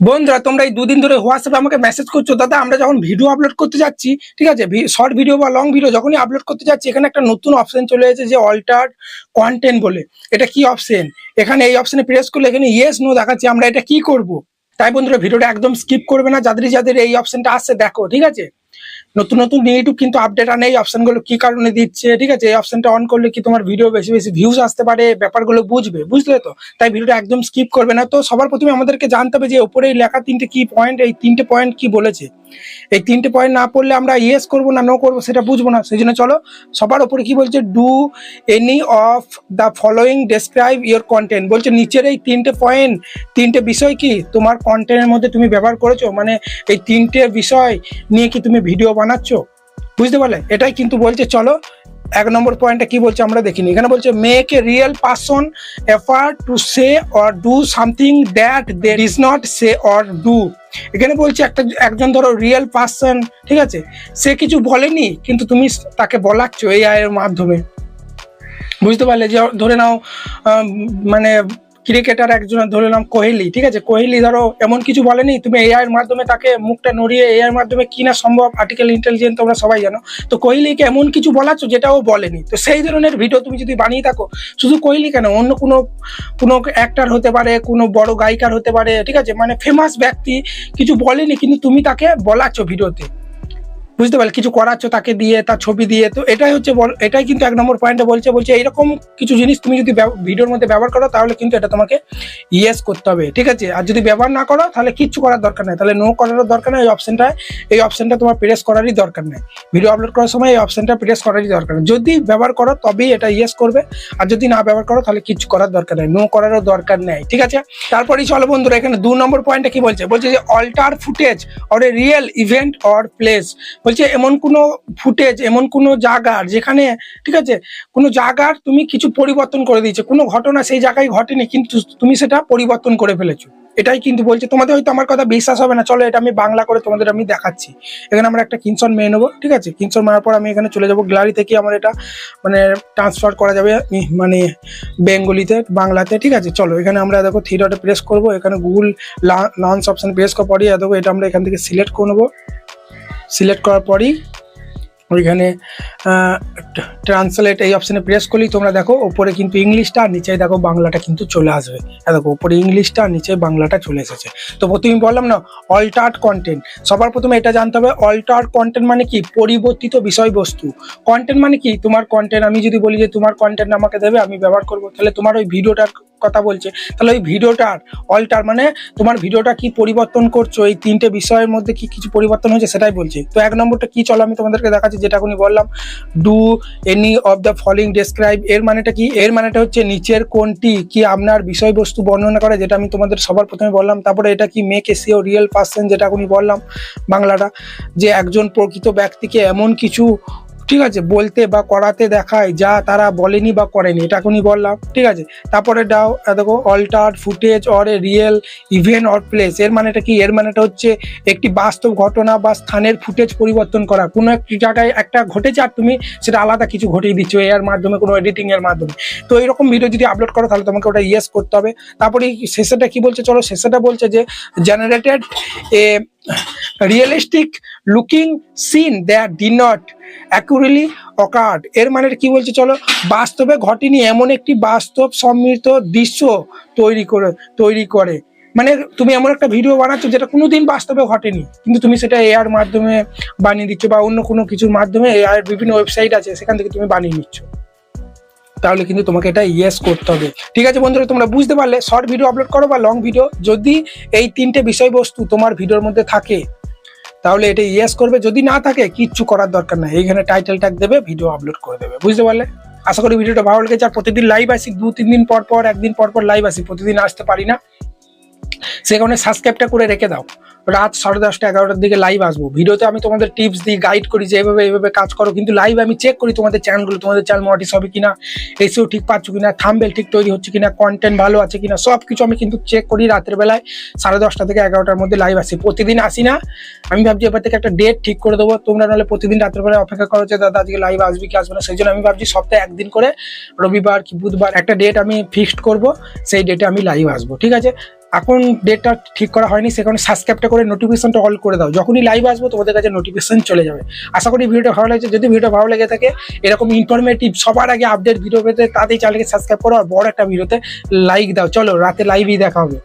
বন্ধুরা, তোমরা এই দুদিন ধরে হোয়াটসঅ্যাপে আমাকে মেসেজ করছ। দাদা, আমরা যখন ভিডিও আপলোড করতে যাচ্ছি, ঠিক আছে? শর্ট ভিডিও বা লং ভিডিও যখনই আপলোড করতে যাচ্ছি, এখানে একটা নতুন অপশন চলে এসেছে যে অল্টার কন্টেন্ট বলে। এটা কি অপশন এখানে এই অপশনে প্রেস করলে এখানে ইয়েস নো দেখাচ্ছে। আমরা এটা কি করব? তাই বন্ধুরা ভিডিওটা একদম স্কিপ করবে না। যাদের যাদের এই অপশনটা আসছে, দেখো, ঠিক আছে? নতুন নতুন ইউটিউব কিন্তু আপডেট আনে এই অপশনগুলো কি কারণে দিচ্ছে, ঠিক আছে? এই অপশনটা অন করলে কি তোমার ভিডিও বেশি বেশি ভিউজ আসতে পারে, ব্যাপারগুলো বুঝবে, বুঝলে তো? তাই ভিডিওটা একদম স্কিপ করবে না। তো সবার প্রথমে আমাদেরকে জানতে হবে যে ওপরে লেখা তিনটে কি পয়েন্ট এই তিনটে পয়েন্ট কি বলেছে। এই তিনটে পয়েন্ট না পড়লে আমরা ইয়েস করব না নো করব সেটা বুঝব না, সেই জন্য চলো সবার ওপরে কি বলছে? Do any of the following describe your content বলছে, নিচের এই তিনটে পয়েন্ট তিনটে বিষয় কি? তোমার কন্টেন্টের মধ্যে তুমি ব্যবহার করেছ? মানে এই তিনটে বিষয় নিয়ে কি তুমি ভিডিও বানাচ্ছ? বুঝতে পারলে? এটাই কিন্তু বলছে, চলো এক নম্বর পয়েন্টটা কি বলছে আমরা দেখিনি। এখানে বলছে make a real person appear to say or do something that they is not say or do এখানে বলছে একটা, একজন ধরো রিয়েল পার্সন ঠিক আছে? সে কিছু বলেনি, কিন্তু তুমি তাকে বলাচ্ছ এই আয়ের মাধ্যমে। বুঝতে পারলে? যে ধরে নাও মানে ক্রিকেটার একজন, ধরে নাম কোহলি, ঠিক আছে? কোহলি ধরো, এমন কিছু বলেনি? তুমি এআই এর মাধ্যমে তাকে মুখটা নড়িয়ে এআই এর মাধ্যমে কি না সম্ভব? আর্টিকেল ইন্টেলিজেন্স তোমরা সবাই জানো। তো কোহলিকে এমন কিছু বলাচ্ছ যেটা ও বলেনি। তো সেই ধরনের ভিডিও তুমি যদি বানিয়ে থাকো, শুধু কোহলি কেন? অন্য কোনো কোনো অ্যাক্টার হতে পারে, কোনো বড় গায়িকার হতে পারে, ঠিক আছে? মানে ফেমাস ব্যক্তি কিছু বলেনি, কিন্তু তুমি তাকে বলাচ্ছ ভিডিওতে বুঝতে পারলে, কিছু করাচ্ছ তাকে দিয়ে, তার ছবি দিয়ে, তো এটাই হচ্ছে এটাই কিন্তু এক নম্বর পয়েন্টে বলছে বলছে এরকম কিছু জিনিস তুমি যদি ভিডিওর মধ্যে ব্যবহার করো, তাহলে কিন্তু এটা তোমাকে ইয়েস করতে হবে, ঠিক আছে? আর যদি ব্যবহার না করো, তাহলে কিচ্ছু করার দরকার নেই, তাহলে নো করারও দরকার নেই, এই অপশনটা এই অপশনটা তোমার প্রেস করারই দরকার নেই। ভিডিও আপলোড করার সময় এই অপশনটা প্রেস করারই দরকার নেই। যদি ব্যবহার করো, তবেই এটা ইয়েস করবে, আর যদি না ব্যবহার করো, তাহলে কিচ্ছু করার দরকার নেই নো করারও দরকার নেই, ঠিক আছে? তারপরেই চলো বন্ধুরা, এখানে দু নম্বর পয়েন্টে কি বলছে? বলছে যে alter footage or a real event or place বলছে, এমন কোনো ফুটেজ এমন কোনো জায়গার যেখানে, ঠিক আছে, কোনো জায়গার তুমি কিছু পরিবর্তন করে দিয়েছ, কোনো ঘটনা সেই জায়গায় ঘটেনি, কিন্তু তুমি সেটা পরিবর্তন করে ফেলেছো। এটাই কিন্তু বলছে। তোমাদের হয়তো আমার কথা বিশ্বাস হবে না। চলো, এটা আমি বাংলা করে তোমাদের আমি দেখাচ্ছি। এখানে আমরা একটা কিনসন মেয়ে নেব, ঠিক আছে? কিনসন মারার পর আমি এখানে চলে যাব। গ্যালারি থেকে আমার এটা মানে ট্রান্সফার করা যাবে মানে বেঙ্গলিতে, বাংলাতে, ঠিক আছে? চলো, এখানে আমরা দেখো ডটে প্রেস করব। এখানে গুগল লঞ্চ অপশন প্রেস করার পরই দেখো, এটা আমরা এখান থেকে সিলেক্ট করে নেব। সিলেক্ট করার পরই ওইখানে ট্রান্সলেট এই অপশানে প্রেস করলেই তোমরা দেখো ওপরে কিন্তু ইংলিশটা, আর নিচে দেখো বাংলাটা কিন্তু চলে আসবে। দেখো, ওপরে ইংলিশটা, আর নিচে বাংলাটা চলে এসেছে। তো প্রথমে বললাম না অল্টার্ড কন্টেন্ট সবার প্রথমে এটা জানতে হবে অল্টার্ড কন্টেন্ট মানে কি? পরিবর্তিত বিষয়বস্তু। কন্টেন্ট মানে কি? তোমার কন্টেন্ট আমি যদি বলি যে তোমার কন্টেন্ট আমাকে দেবে, আমি ব্যবহার করব, তাহলে তোমার ওই ভিডিওটার কথা বলছে। তাহলে ওই ভিডিওটার অল্টার মানে তোমার ভিডিওটা কি পরিবর্তন করছ? এই তিনটে বিষয়ের মধ্যে কি কিছু পরিবর্তন হয়েছে সেটাই বলছে। তো এক নম্বরটা কি চলো আমি তোমাদেরকে দেখাচ্ছি যেটা এখনই বললাম do any of the following describe এর মানেটা কি? এর মানেটা হচ্ছে নিচের কোনটি কি আপনার বিষয়বস্তু বর্ণনা করে, যেটা আমি তোমাদের সবার প্রথমে বললাম। তারপরে এটা কি মেক এসিও রিয়েল পার্সন যেটা এখনই বললাম বাংলাটা, যে একজন প্রকৃত ব্যক্তিকে এমন কিছু ঠিক আছে, বলতে বা করাতে দেখায়, যা তারা বলেনি বা করেনি, এটা এখনই বললাম, ঠিক আছে? তারপরে দাও দেখো alter footage or a real event or place এর মানেটা কি? এর মানেটা হচ্ছে একটি বাস্তব ঘটনা বা স্থানের ফুটেজ পরিবর্তন করা। কোনো একটি জায়গায় একটা ঘটেছে আর তুমি সেটা আলাদা কিছু ঘটিয়ে দিচ্ছ এর মাধ্যমে, কোনো এডিটিং এর মাধ্যমে। তো এরকম ভিডিও যদি আপলোড করো, তাহলে তোমাকে ওটা ইয়েস করতে হবে। তারপরে শেষেটা কি বলছে? চলো শেষেটা বলছে যে generated a realistic looking scene that did not accurately occurred এর মানে কি বলছে চলো? বাস্তবে ঘটেনি এমন একটি বাস্তব সম্মিলিত দৃশ্য তৈরি করে তৈরি করে। মানে তুমি এমন একটা ভিডিও বানাচ্ছ যেটা কোনোদিন বাস্তবে ঘটেনি। কিন্তু তুমি সেটা এআর মাধ্যমে বানিয়ে দিচ্ছ বা অন্য কোনো কিছুর মাধ্যমে এআর বিভিন্ন ওয়েবসাইট আছে, সেখান থেকে তুমি বানিয়ে নিচ্ছ। তাহলে কিন্তু তোমাকে এটা ইয়েস করতে হবে। ঠিক আছে বন্ধুরা, তোমরা বুঝতে পারলে শর্ট ভিডিও আপলোড করো বা লং ভিডিও যদি এই তিনটে বিষয়বস্তু তোমার ভিডিওর মধ্যে থাকে তাহলে এটা ইয়েস করবে। যদি না থাকে, কিচ্ছু করার দরকার নাই। এইখানে টাইটেল ট্যাগ দেবে ভিডিও আপলোড করে দেবে। বুঝতে পারলে? আশা করি ভিডিওটা ভালো লেগেছে। আর প্রতিদিন লাইভ আসি, দু, তিন দিন পর পর, একদিন পর পর লাইভ আসি। প্রতিদিন আসতে পারি না। সে কারণে সাবস্ক্রাইবটা করে রেখে দাও। রাত সাড়ে দশটা, এগারোটার দিকে লাইভ আসব। ভিডিওতে আমি তোমাদের টিপস দিই গাইড করি যে এভাবে এইভাবে কাজ করো। কিন্তু লাইভ আমি চেক করি তোমাদের চ্যানেলগুলো তোমাদের চ্যানেল মনিটাইজ হবে কিনা এসিও ঠিক পাচ্ছ কিনা থাম্বেল ঠিক তৈরি হচ্ছে কিনা কন্টেন্ট ভালো আছে কিনা সব কিছু আমি কিন্তু চেক করি রাতের বেলায় সাড়ে দশটা থেকে এগারোটার মধ্যে লাইভ আসি। প্রতিদিন আসি না। আমি ভাবছি এবার থেকে একটা ডেট ঠিক করে দেবো। তোমরা নাহলে প্রতিদিন রাতের বেলায় অপেক্ষা করো যে, দাদা, আজকে লাইভ আসবে কি আসবে না? সেই জন্য আমি ভাবছি সপ্তাহে একদিন করে, রবিবার কি বুধবার, একটা ডেট আমি ফিক্সড করব। সেই ডেটে আমি লাইভ আসব। ঠিক আছে? এখন ডেটটা ঠিক করা হয়নি সেখানে সাবস্ক্রাইবটা করে নোটিফিকেশনটা অল করে দাও। যখনই লাইভ আসব তোমাদের কাছে নোটিফিকেশন চলে যাবে। আশা করি ভিডিওটা ভালো লাগছে। যদি ভিডিও ভালো লেগে থাকে, এরকম ইনফরমেটিভ সবার আগে আপডেট ভিডিও পেতে তাতেই চ্যানেলকে সাবস্ক্রাইব করো আর বড় একটা ভিডিওতে লাইক দাও। চলো, রাতে লাইভই দেখা হবে।